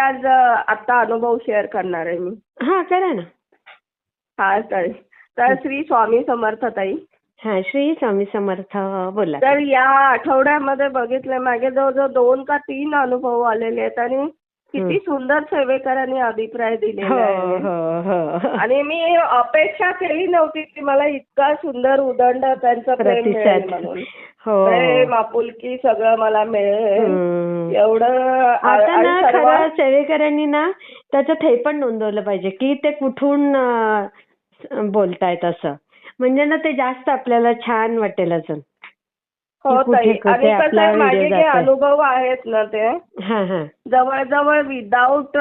आज अ, आता अनुभव शेअर करणार आहे मी. हा करा ना. हा तर तर श्री स्वामी समर्थ ताई. हा श्री स्वामी समर्थ बोला. तर या आठवड्यामध्ये बघितलं मागे जवळजवळ दोन का तीन अनुभव आलेले आहेत आणि किती सुंदर सेवेकरांनी अभिप्राय हो दिलेला आहे. हो हो. आणि मी अपेक्षा केली नव्हती की मला इतका सुंदर उदंड त्यांचं प्रेम मिळेल म्हणून. हो. प्रेम आपुलकी सगळं मला मिळेल. एवढं आता ना खरं सेवेकरांनी ना त्याच्यात हे पण नोंदवलं पाहिजे की ते कुठून बोलतायत असं. म्हणजे ना ते जास्त आपल्याला छान वाटेल अजून. हो ताई. आणि कसं आहे, माझे जे. अनुभव आहेत ना ते? जवळजवळ विदाऊट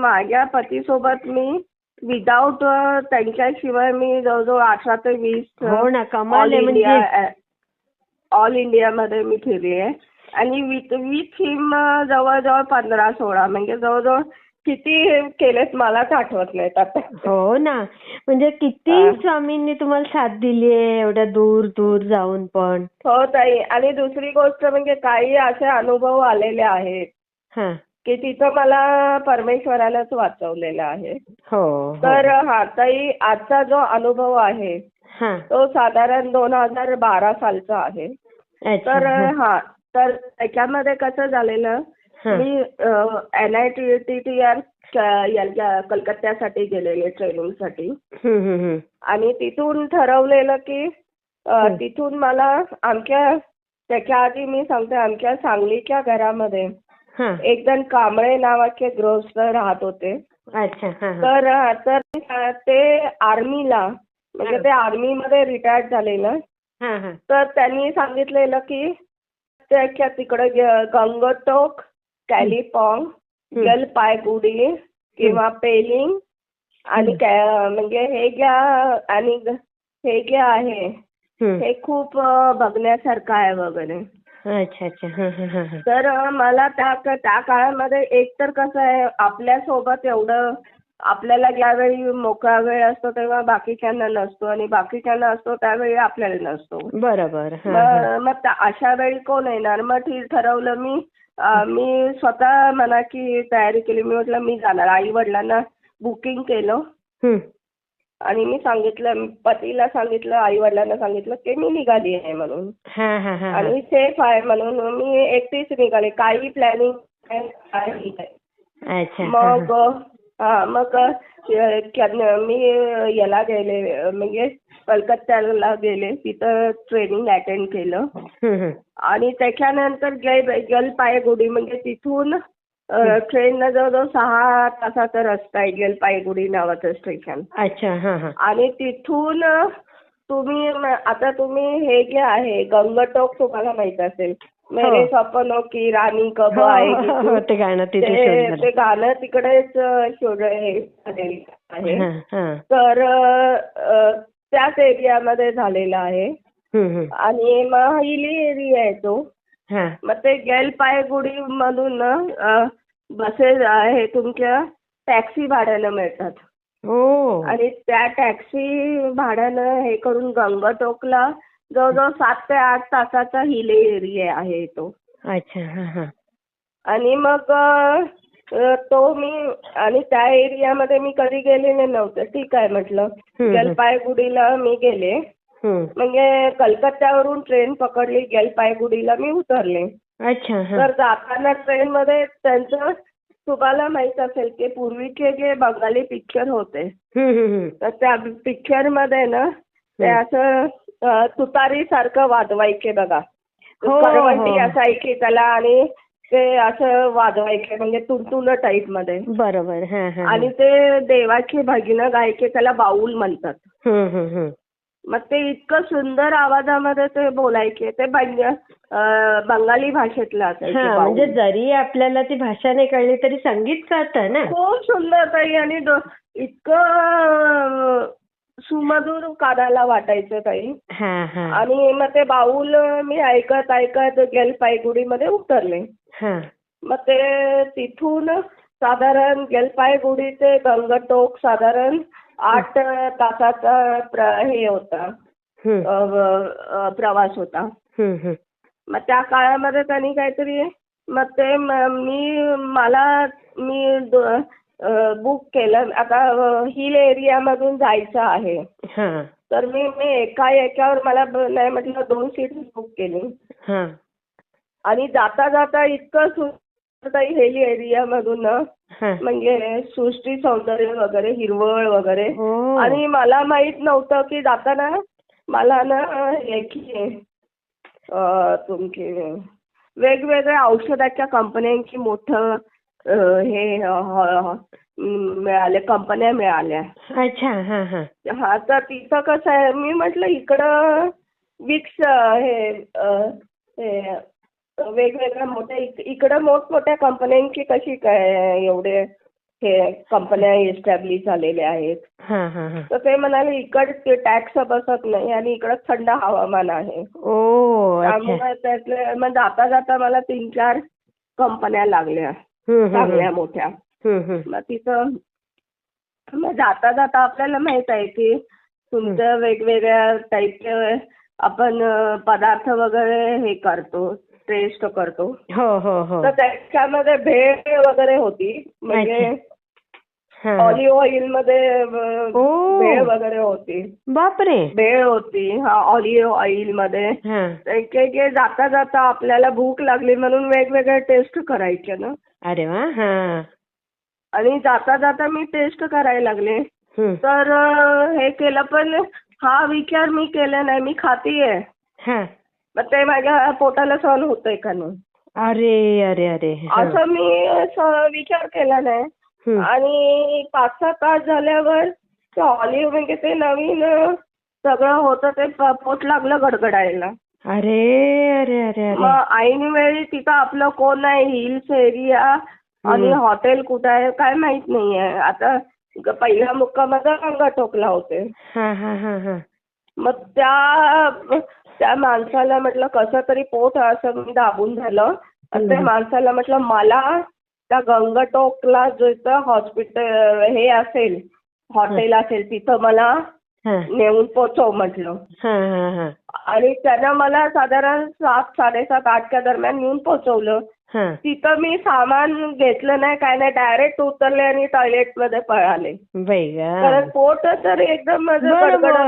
माझ्या पतीसोबत मी विदाऊट त्यांच्याशिवाय मी जवळजवळ अठरा ते वीस हो ना ऑल कमाल इंडिया ऑल इंडियामध्ये मी फिरली आहे आणि विथ विथ हिम जवळजवळ पंधरा सोळा म्हणजे जवळजवळ किती केलेत मलाच आठवत नाहीत आता हो ना म्हणजे किती. स्वामींनी तुम्हाला साथ दिली आहे एवढ्या दूर दूर जाऊन पण हो ताई आणि दुसरी गोष्ट म्हणजे काही असे अनुभव आलेले आहेत हा की तिथं मला परमेश्वरालाच वाचवलेलं आहे हो हो. तर हा ताई आजचा जो अनुभव आहे हा तो साधारण दोन हजार बारा सालचा आहे अच्छा तर हा. हा तर त्याच्यामध्ये कसं झालेलं. मी N I T T T R कलकत्त्यासाठी गेलेले हम्म, हम्म. आणि तिथून ठरवलेलं की. तिथून मला आमच्या त्याच्या आधी मी सांगते आमच्या सांगलीच्या घरामध्ये. एक जण कांबळे नावाचे गृहस्थ राहत होते अच्छा. तर तर ते आर्मीला म्हणजे. ते आर्मीमध्ये रिटायर्ड झालेलं हा हा तर त्यांनी सांगितलेलं की त्याच्या तिकडे गंगटोक कॅलिपॉंग हं. जलपायगुडी किंवा पेलिंग आणि म्हणजे हे ज्या आणि हे जे आहे. हे खूप बघण्यासारखं आहे वगैरे अच्छा अच्छा. तर मला त्या त्या काळामध्ये एक तर कसं आहे आपल्यासोबत एवढं आपल्याला ज्यावेळी मोकळा वेळ असतो तेव्हा बाकीच्यांना नसतो आणि बाकीच्यांना असतो त्यावेळी आपल्याला नसतो बरोबर. मग अशा वेळी कोण येणार मग ठरवलं मी मी स्वतः मनाची तयारी केली. मी म्हटलं मी जाणार. आई वडिलांना बुकिंग केलं. आणि मी सांगितलं पतीला सांगितलं आई वडिलांना सांगितलं की मी निघाली आहे म्हणून. हा हा हा हा. आणि सेफ आहे म्हणून मी एकटीच निघाले. काही प्लॅनिंग हा, मग हा. मग मी याला गेले म्हणजे कलकत्त्याला गेले तिथं ट्रेनिंग अटेंड केलं. आणि त्याच्यानंतर जय जलपायगुडी म्हणजे तिथून ट्रेननं जवळजवळ सहा तासाचा रस्ता आहे जलपायगुडी नावाचं स्टेशन अच्छा आणि तिथून तुम्ही आता तुम्ही हे जे आहे गंगटोक तुम्हाला माहीत असेल मेरे सपनो की राणी कब हो, आएगी हो, तू. हो, ते गाणं ते गाणं तिकडेच शोध हे आहे हा, हा. तर त्याच एरियामध्ये झालेलं आहे. आणि मग हिली एरिया आहे तो हा. मग ते जलपायगुडी मधून ना बसेस आहे तुमच्या टॅक्सी भाड्यानं मिळतात आणि त्या टॅक्सी भाड्यानं हे करून गंगटोकला जवळजवळ सात ते आठ तासाचा हिल एरिया आहे तो. अच्छा हा हा. आणि मग अ, तो मी आणि त्या एरियामध्ये मी कधी गेलेले नव्हते ठीक आहे म्हटलं. हम्म. जलपायगुडीला मी गेले. हम्म. म्हणजे कलकत्त्यावरून ट्रेन पकडली जलपायगुडीला मी उतरले. अच्छा हा. तर जाताना ट्रेनमध्ये त्यांचं तुम्हाला माहीत असेल की पूर्वीचे जे बंगाली पिक्चर होते. हम्म, हम्म, हम्म. तर त्या पिक्चरमध्ये ना ते असं तुतारी सारखं वाजवायचे बघा हो, करवंटी हो. असायची त्याला आणि ते असं वाजवायचे म्हणजे तुंतुन टाईपमध्ये बरोबर हा हा आणि ते देवाची भजनं गायचे त्याला बाऊल म्हणतात. मग ते इतकं सुंदर आवाजामध्ये ते बोलायचे ते बंगाली भाषेतलं असायचे हा. म्हणजे जरी आपल्याला ती भाषा नाही कळली तरी संगीत कळतं ना खूप सुंदर ताई आणि इतकं सुमधुर कानाला वाटायचं ताई. हा हा. आणि मग ते बाऊल मी ऐकत ऐकत जलपायगुडीमध्ये उतरले. हा. मग ते तिथून साधारण जलपायगुडी ते गंगटोक साधारण आठ तासाचा प्र- हे होता. हम्म, अ, अ, प्रवास होता. हम्म, हम्म. मग त्या काळामध्ये त्यांनी काहीतरी मग ते म- मी मला मी बुक केलं. आता हिल एरियामधून जायचं आहे. हा. तर मी मी एका याच्यावर मला ब- नाही म्हटलं दोन सीट बुक केली. हा. आणि जाता जाता इतकं सुंदर हिल एरियामधून ना हा. म्हणजे सृष्टी सौंदर्य वगैरे हिरवळ वगैरे. ओ आणि मला माहीत नव्हतं की जाताना मला ना याची तुमची वेगवेगळ्या औषधाच्या कंपन्यांची मोठं हे मिळाले कंपन्या मिळाल्या. अच्छा हा हा. हा तर तिथं कसं आहे मी म्हटलं इकडं विक्स हे हे वेगवेगळ्या मोठ्या इक- इकडं मोठमोठ्या कंपन्यांची कशी काय एवढे हे कंपन्या इस्टॅब्लिश झालेल्या आहेत? हा हा हा. तर ते म्हणाले इकडे टॅक्स बसत नाही आणि इकडं थंड हवामान आहे. त्यामुळे त्यातले मग जाता जाता मला तीन चार कंपन्या लागल्या. चांगल्या. मोठ्या. मग तिथं मग जाता जाता आपल्याला माहीत आहे की तुमच्या वेगवेगळ्या टाईपचे आपण पदार्थ वगैरे हे करतो टेस्ट करतो. हो हो हो. तर त्याच्यामध्ये भेळ वगैरे होती. म्हणजे ऑलिव्ह ऑइल मध्ये. भेळ वगैरे होती. बापरे! भेळ होती हा ऑलिव्ह ऑइल मध्ये. हा. काही काही जाता जाता आपल्याला भूक लागली म्हणून वेगवेगळे टेस्ट करायचे ना. अरे वा हा. आणि जाता जाता मी टेस्ट करायला लागले. हम्म. तर हे केलं पण हा विचार मी केला नाही मी खातीये. हा. मग ते माझ्या पोटाला सहन होतंय का नाही? अरे अरे अरे असं मी विचार केला नाही. आणि पाच सहा तास झाल्यावर ते ऑलिव्ह म्हणजे ते नवीन सगळं होतं ते पोट लागलं गडगडायला. अरे अरे अरे मग ऐन वेळी तिथं आपलं कोण आहे हिल्स एरिया आणि. हॉटेल कुठं आहे काय माहीत नाहीये. आता ग- पहिल्या मुक्कामाचा गंगाटोकला होते. हा हा हा हा. मग त्या त्या माणसाला म्हटलं कसं तरी पोट असं मी दाबून झालं. आणि त्या. माणसाला म्हटलं मला त्या गंगाटोकला जिथं हॉस्पिटल हे असेल हॉटेल असेल तिथं मला नेऊन पोचव म्हटलं. आणि त्यानं मला साधारण सात साडेसात आठच्या दरम्यान नेऊन पोचवलं. तिथं मी सामान घेतलं नाही काय नाही डायरेक्ट उतरले आणि टॉयलेटमध्ये पळाले कारण पोट तर एकदम माझं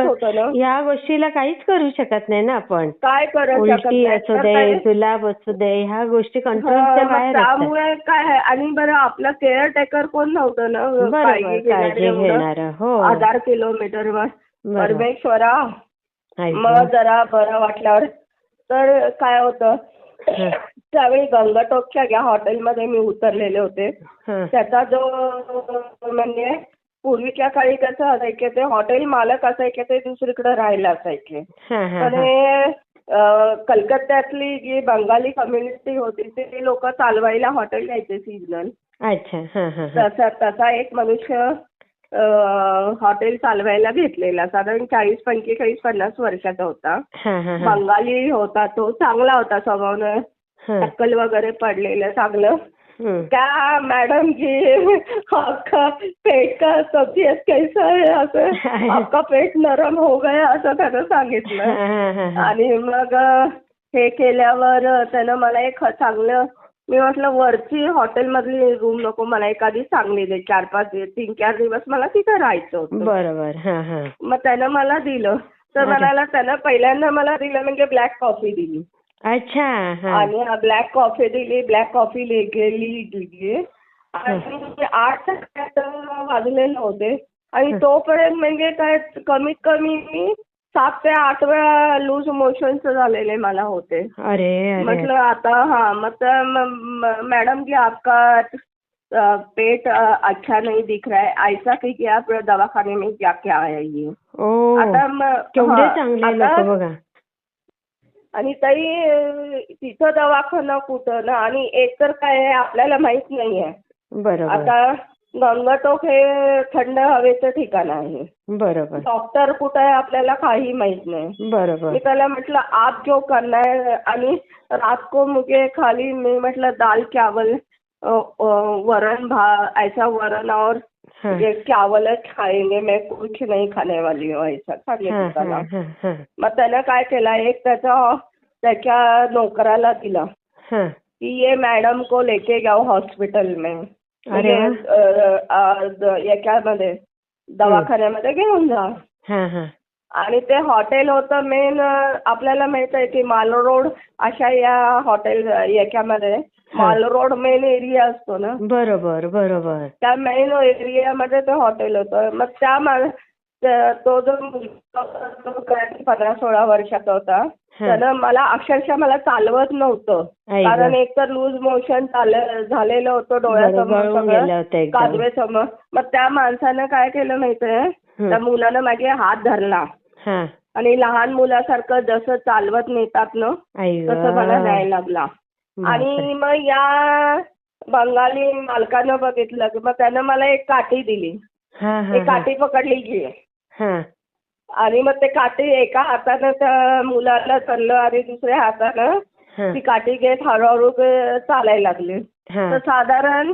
होतं ना. या गोष्टीला काहीच करू शकत नाही ना आपण. काय नाही. असू दे जुलाब असू दे ह्या गोष्टी कंट्रोलच्या बाहेर त्यामुळे काय आहे? आणि बरं आपलं केअर टेकर कोण नव्हतं ना? हो. हजार किलोमीटरवर बरोबर. परमेश्वरा. मग जरा बरं वाटल्यावर. तर काय होतं. त्यावेळी गंगाटोकच्या या हॉटेलमध्ये मी उतरलेले होते. त्याचा जो म्हणजे पूर्वीच्या काळी कसं असायचे ते हॉटेल मालक असायचे ते दुसरीकडे राहायला असायचे पण हं. कलकत्त्यातली जी बंगाली कम्युनिटी होती ते लोक चालवायला हॉटेल घ्यायचे सीजनल अच्छा. तसा तसा एक मनुष्य हॉटेल चालवायला घेतलेला साधारण चाळीस पंचेचाळीस पन्नास वर्षाचा होता. बंगाली होता तो चांगला होता स्वभावनं. टक्कल वगैरे पडलेलं चांगलं. क्या मैडम जी आपका पेट का तबीयत कैसा है असं आपका पेट नरम हो गया असं त्यानं सांगितलं. आणि मग हे केल्यावर त्यानं मला एक चांगलं मी म्हटलं वरची हॉटेलमधली रूम नको मला एखादी चांगली दे चार पाच दिवस तीन चार दिवस मला तिथं राहायचं होतं बरोबर हं, हं. मग त्यानं मला दिलं तर. म्हणाला त्यानं पहिल्यांदा मला दिलं म्हणजे ब्लॅक कॉफी दिली अच्छा हं. आणि ब्लॅक कॉफ़ी दिली ब्लॅक कॉफ़ी गेली दिली आणि आठ वाजलेले होते आणि. तोपर्यंत म्हणजे काय कमीत कमी मी सात ते आठ वेळा लूज मोशन्स झालेले मला होते। अरे म्हटलं आता हा मतलब म- म- मैडम आपका पेट अच्छा नहीं दिख रहा है। ऐसा कीजिए आप दवाखाने में जाके आइए ओ आता म- केवढे हा, चांगले आता- आणि ताई अ, तिथं दवाखाना कुठं ना? आणि एक तर काय आहे आपल्याला माहीत नाहीये. बरोबर. आता गंगाटोक हे थंड हवेचं ठिकाण आहे. बरोबर. डॉक्टर कुठं आहे आपल्याला काही माहीत नाही. बरोबर. मी त्याला म्हटलं आप जो करना है आणि रात को मुझे खाली मी म्हटलं दाल चावल वरण भा ऐसा वरण और हं. ये चावल खाएंगे मैं कुछ नहीं खाने वाली हूँ ऐसा सांगितलं त्याला हं. मग त्यानं काय केलं एक त्याचा त्याच्या नोकराला दिला. कि ये मैडम को लेके जाओ हॉस्पिटल में अरे वा. म्हणजे, अ, अ, द- याच्यामध्ये दवाखान्यामध्ये घेऊन जा हा हा आणि ते हॉटेल होतं मेन आपल्याला माहीत आहे की माल रोड अशा या हॉटेल याच्यामध्ये माल रोड मेन एरिया असतो ना बरोबर बरोबर त्या मेन एरियामध्ये ते हॉटेल होतं मग त्या मा- तो जो मुलगा होता, पंधरा सोळा वर्षाचा होता. त्यानं मला अक्षरशः मला चालवत नव्हतं आई गं. कारण एक तर लूज मोशन झालेलं होतं डोळ्यासमोर गळून सगळं गेलं होतं एकदम. काजवेसमोर मग त्या माणसानं काय केलं माहितीये हं. त्या मुलानं माझे हात धरला हा आणि लहान मुलासारखं जसं चालवत नेतात ना आई. तसं मला न्यायला लागला. आणि मग या बंगाली मालकानं बघितलं की मग त्यानं मला एक काठी दिली. ती. काठी पकडली की. आणि मग ते काठी एका हातानं त्या मुलाला धरलं आणि दुसऱ्या हातानं ती काठी घेत हळूहळू चालायला लागले. तर साधारण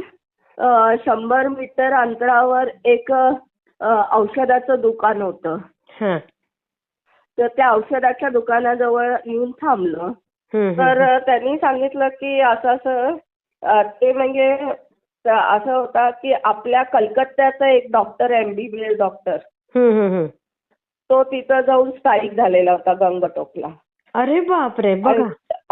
शंभर मीटर अंतरावर एक औषधाचं दुकान होतं. तर त्या औषधाच्या दुकानाजवळ येऊन थांबलो. तर. त्यांनी सांगितलं की असं असं ते म्हणजे असं होता की आपल्या कलकत्त्याचा एक डॉक्टर एमबीबीएस डॉक्टर. तो तिथं जाऊन स्थायिक झालेला होता गंगटोकला. अरे बापरे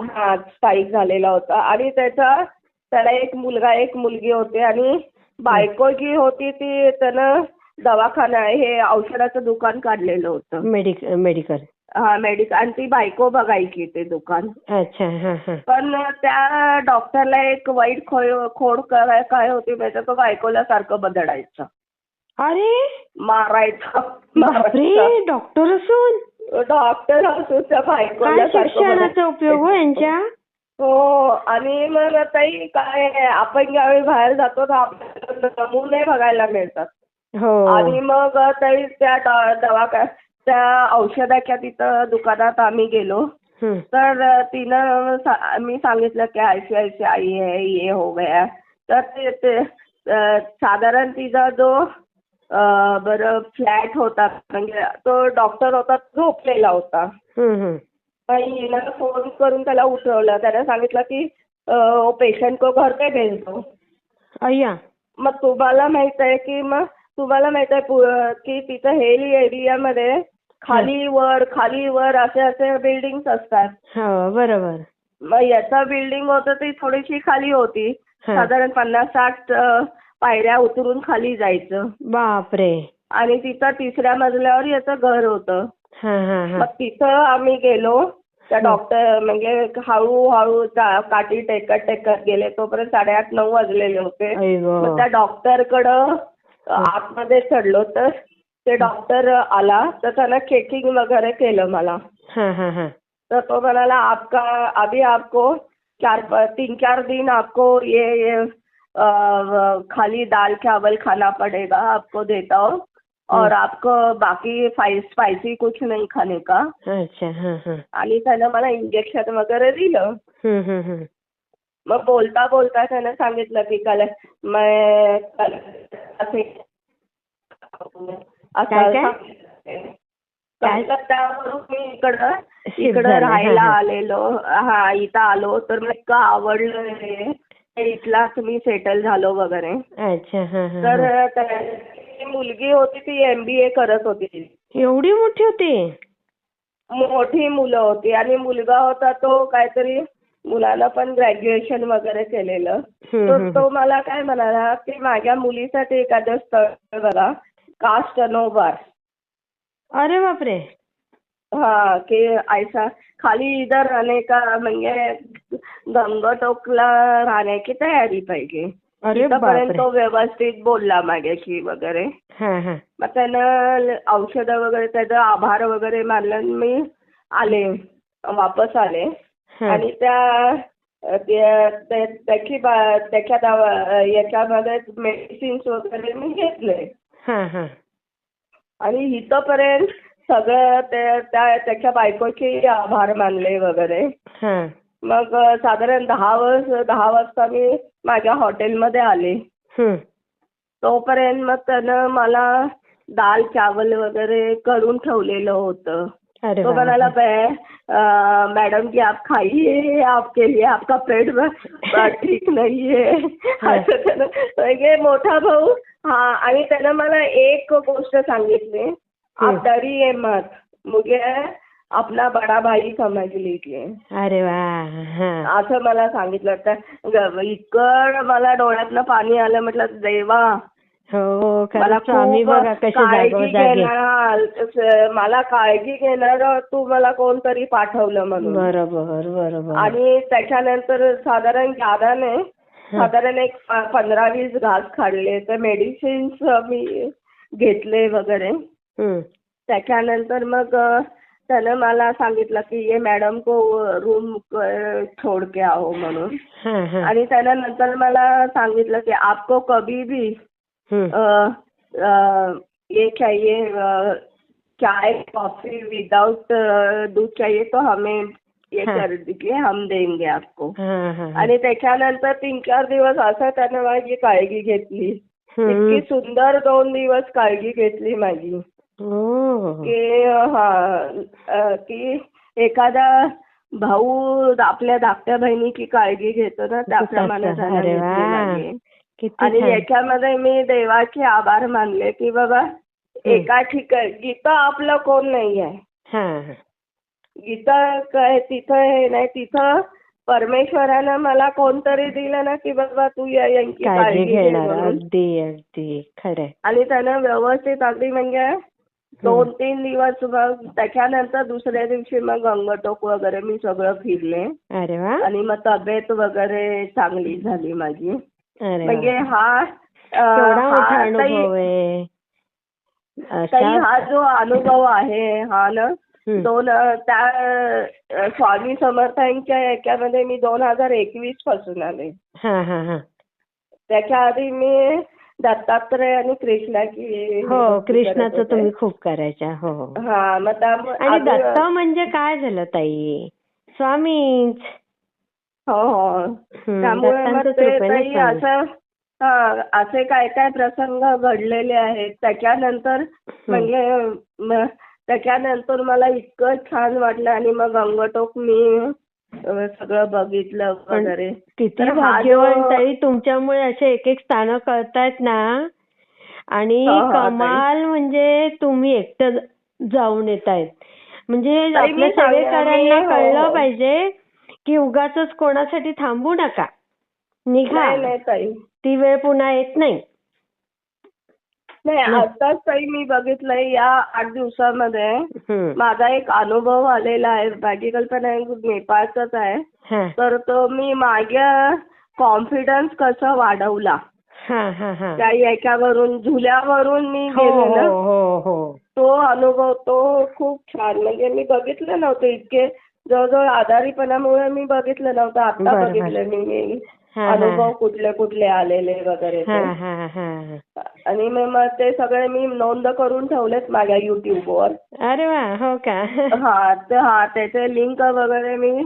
हा स्थायिक झालेला होता. आणि त्याचा त्याला एक मुलगा एक मुलगी होते आणि बायको जी होती ती त्यानं दवाखाना हे औषधाचं दुकान काढलेलं होतं. मेडिक मेडिकल. हा मेडिकल आणि ती बायको बघायची ते दुकान. अच्छा हा हा. पण त्या डॉक्टरला एक वाईट खोय खोड काय काय होती माहिती तो बायकोला सारखं बदडायचं. अरे! मारायचं. बापरे! मारायचं. डॉक्टर असून? डॉक्टर असून त्या बायकोला काय सारखं शिक्षणाचा उपयोग हो यांच्या? हो आणि मग ताई काय आपण ज्यावेळी बाहेर जातो तर आपल्याला नमुने बघायला मिळतात. हो. आणि मग ताई त्या द- दवाखा त्या औषधाच्या तिथं दुकानात आम्ही गेलो. हम्म. तर तिनं सा- मी सांगितलं की ऐसी ऐसी आई है ये हो गया. तर ते ते अं, साधारण तिचा जो अं, बरं फ्लॅट होता म्हणजे तो डॉक्टर होता तो झोपलेला होता. हम्म, हम्म. पण हिनं फोन करून त्याला उठवलं. त्याने सांगितलं की पेशंट को घर पे भेज. दो अय्या. मग तुम्हाला माहीत आहे की मग तुम्हाला माहीत आहे पु- की तिथं हेल एरियामध्ये खाली वर खाली वर असे असे बिल्डिंग असतात. हो बरोबर. मग याचा बिल्डिंग होतं ती थोडीशी खाली होती. साधारण पन्नास साठ पायऱ्या उतरून खाली जायचं. बापरे. आणि तिथं तिसऱ्या मजल्यावर याचं घर होतं. हा हा हा. मग तिथं आम्ही गेलो. त्या डॉक्टर म्हणजे हळूहळू काठी टेकत टेकत गेले. तोपर्यंत साडेआठ नऊ वाजलेले होते. मग त्या डॉक्टरकडं आतमध्ये चढलो तर ते डॉक्टर आला तर त्यानं चेकिंग वगैरे केलं मला. हा हा हा. तर तो म्हणाला आपका अभी आपको चार तीन चार दिन आपको ये ये अ, खाली दाल चावल खाना पड़ेगा आपको देता हूँ। और आपको बाकी स्पाइसी कुछ नहीं खाने का। अच्छा हा हा. आणि त्यानं मला इंजेक्शन वगैरे दिलं. हम्म हम्म हम्म मग बोलता बोलता त्यानं सांगितलं की कल मैं कल असे काय मी इकडं इकडं राहायला. आलेलो. हा इथं आलो. तर मला इतकं आवडलं हे. ते इथलाच मी सेटल झालो वगैरे. अच्छा हा हा तर हा. त्या- ती मुलगी होती ती एमबीए करत होती. एवढी मोठी होती? मोठी मुलं होती. आणि मुलगा होता तो काहीतरी मुलाला पण ग्रॅज्युएशन वगैरे केलेलं. हम्म, तर हम्म, तो मला काय म्हणाला की माझ्या मुलीसाठी एखादं स्थळ बघा. कास्ट अनोबार अरे बापरे. हा की ऐसा खाली इधर रहने का म्हणजे गंगटोकला राहण्याची तयारी पाहिजे. अरे तिथपर्यंत बापरे. तो व्यवस्थित बोलला माझ्याशी वगैरे. मग त्यानं औषधं वगैरे त्याचं आभार वगैरे मानलं मी आले वापस आले. आणि त्या त्या- त्या- त्याची त्याच्या याच्यामध्ये मेडिसिन्स वगैरे मी घेतले. आणि इथंपर्यंत सगळं ते- त्या त्याच्या बायकोचे आभार मानले वगैरे. हा. मग साधारण दहा वर्ष दहा वाजता मी माझ्या हॉटेलमध्ये आले. तोपर्यंत मग त्यानं मला दाल चावल वगैरे करून ठेवलेलं होतं. तो. म्हणाला "मैं, अ, मैडम जी आप खाइए आपके लिए आपका पेट ठीक नाहीये असं मोठा भाऊ हा आणि त्यानं मला एक गोष्ट सांगितली. आप डरिए मत. मुझे अपना बडा भाई समज लीजिए. अरे वा हा. असं मला सांगितलं तर ग- इतकं मला डोळ्यातनं पाणी आलं म्हटलं देवा. हो मला खरंच स्वामी खूप बघा कसे काळजी जागोजागी घेणार. स- मला काळजी घेणार तू मला कोणतरी पाठवलं म्हणून. बरोबर बरोबर. आणि त्याच्यानंतर साधारण नाही साधारण एक पंधरा वीस घास खाल्ले तर मेडिसिन्स मी घेतले वगैरे. त्याच्यानंतर मग त्यानं मला सांगितलं की ये मॅडम को रूम छोड़ के आओ म्हणून. आणि त्यानं नंतर मला सांगितलं की आपको कभी भी ये चाहिए चाय कॉफी विदाउट दूध चाहिए तो हमें ये हाँ. कर दीजिए हम देंगे आपको. आणि त्याच्यानंतर तीन चार दिवस असं त्यानं माझी काळजी घेतली. इतकी सुंदर दोन दिवस काळजी घेतली माझी. की हा की एखादा भाऊ आपल्या धाकट्या बहिणीची काळजी घेतो ना त्याप्रमाणे आणि याच्यामध्ये मी देवाचे आभार मानले की बाबा एका ठिकाणी गीता आपलं कोण नाही आहे. गीता काय तिथं हे नाही तिथं? परमेश्वरानं मला कोणतरी दिलं ना की बाबा तू या यांची काळजी घे घेणार म्हणून. अगदी अगदी. खरंय आणि त्यानं व्यवस्थित अगदी म्हणजे दोन तीन दिवस मग त्याच्यानंतर दुसऱ्या दिवशी मग गंगटोक वगैरे मी सगळं फिरले. अरे वा. आणि मग तब्येत वगैरे चांगली झाली माझी. अरे म्हणजे. हा अ, केवढा मोठा हा अनुभव ताई- आहे ताई अशा हा जो अनुभव आहे हा ना. दोन त्या स्वामी समर्थांच्या याच्यामध्ये मी दोन हजार एकवीसपासून आले. हा हा हा. त्याच्या आधी मी दत्तात्रय आणि कृष्णाची हो कृष्णाचं. तुम्ही खूप करायच्या हो. हा मग आणि दत्त म्हणजे काय झालं ताई? स्वामीच हो हो. त्यामुळे. असं असे काय काय प्रसंग घडलेले आहेत? त्याच्यानंतर म्हणजे त्याच्यानंतर मला इतकं छान वाटलं आणि मग गंगटोक मी सगळं बघितलं वगैरे. किती भाग्यवान ताई तुमच्यामुळे असे एक एक स्थानं कळतायत ना? आणि हो, हो. कमाल म्हणजे तुम्ही एकटं जाऊन येतायत. म्हणजे आपल्या सेवेकरांना हो, कळलं. पाहिजे की उगाच कोणासाठी थांबू नका. निघा. ती वेळ पुन्हा येत नाही. नाही आताच ताई मी बघितलंय या आठ दिवसामध्ये. माझा एक अनुभव आलेला आहे माझी कल्पना नेपाळचाच आहे. हा. तर तो मी माझ्या कॉन्फिडन्स कसा वाढवला? हा हा हा. त्या याच्यावरून झुल्यावरून मी हो गेले ना हो हो. हो तो अनुभव तो खूप छान. म्हणजे मी बघितलं नव्हतं इतके जवळजवळ आजारीपणामुळे मी बघितलं नव्हतं. आता. बघितलं मी. हा, हा. अनुभव कुठले कुठले आलेले वगैरे हा ते. हा हा आणि मग मग ते सगळे मी नोंद करून ठेवलेत माझ्या युट्यूबवर अरे वा हो का हा तर हा त्याचे लिंक वगैरे मी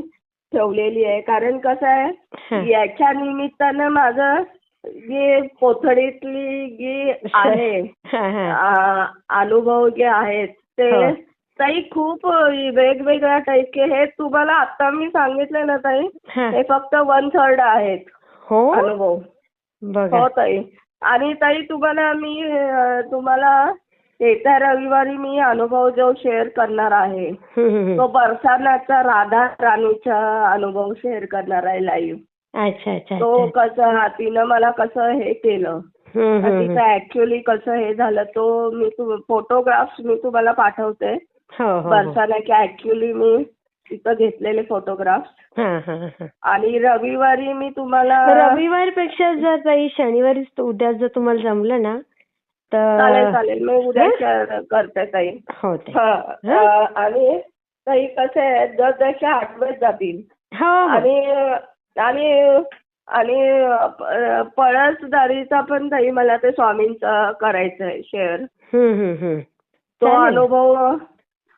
ठेवलेली आहे कारण कसं. आहे याच्या निमित्तानं माझं जे कोथळीतली जी आहे आ, अनुभव जे आहेत ते हो. ताई खूप वेगवेगळ्या टाईपचे हे तुम्हाला आता मी सांगितलं ना ताई हा. फक्त वन थर्ड आहेत अनुभव बघा हो ताई आणि ताई तुम्हाला मी तुम्हाला येत्या रविवारी मी अनुभव जो शेअर करणार आहे तो. बरसानाचा राधा राणीचा अनुभव शेअर करणार आहे लाईव्ह अच्छा अच्छा तो. कसं हा तिनं मला कसं हे केलं तिचं. ऍक्च्युली कसं हे झालं तो मी तू फोटोग्राफ्स मी तुम्हाला पाठवते हो हो हो. बरसानाचे ऍक्च्युली मी तिथं घेतलेले फोटोग्राफ्स हा हा हा आणि रविवारी मी तुम्हाला रविवारपेक्षा जर ताई शनिवारी उद्या जर तुम्हाला जमलं ना चालेल तर चालेल मी उद्या करते ताई. हो हा आणि ताई कसं आहे जसजसे आठवत जातील. हो हो. आणि आणि आणि पळसदारीचा पण ताई मला ते स्वामींचा करायचं आहे शेअर. तो चालेल. अनुभव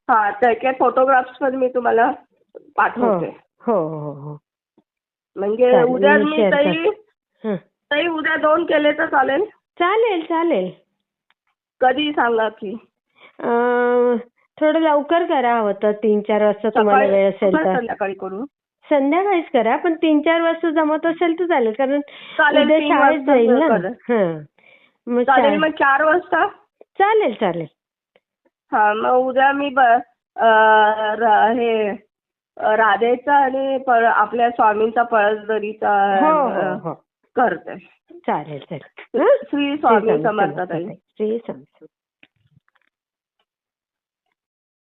हा त्याचे फोटोग्राफ्स पण मी तुम्हाला पाठवते. हो, हो, हो, म्हणजे उद्या मी तरी तरी उद्या दोन केले तर चालेल? चालेल चालेल. कधी सांगा की? थोडं लवकर करा हवं तर तीन चार वाजता तुम्हाला वेळ असेल तर. संध्याकाळी करू. संध्याकाळीच करा पण तीन चार वाजता जमत असेल तर चालेल कारण उद्या शाळेत जाईल ना. मग चालेल. मग चार वाजता? चालेल चालेल. हा मग उद्या मी ब हे राधेचा आणि आपल्या स्वामींचा पळसदरीचा करते. श्री स्वामी समर्थ ताई.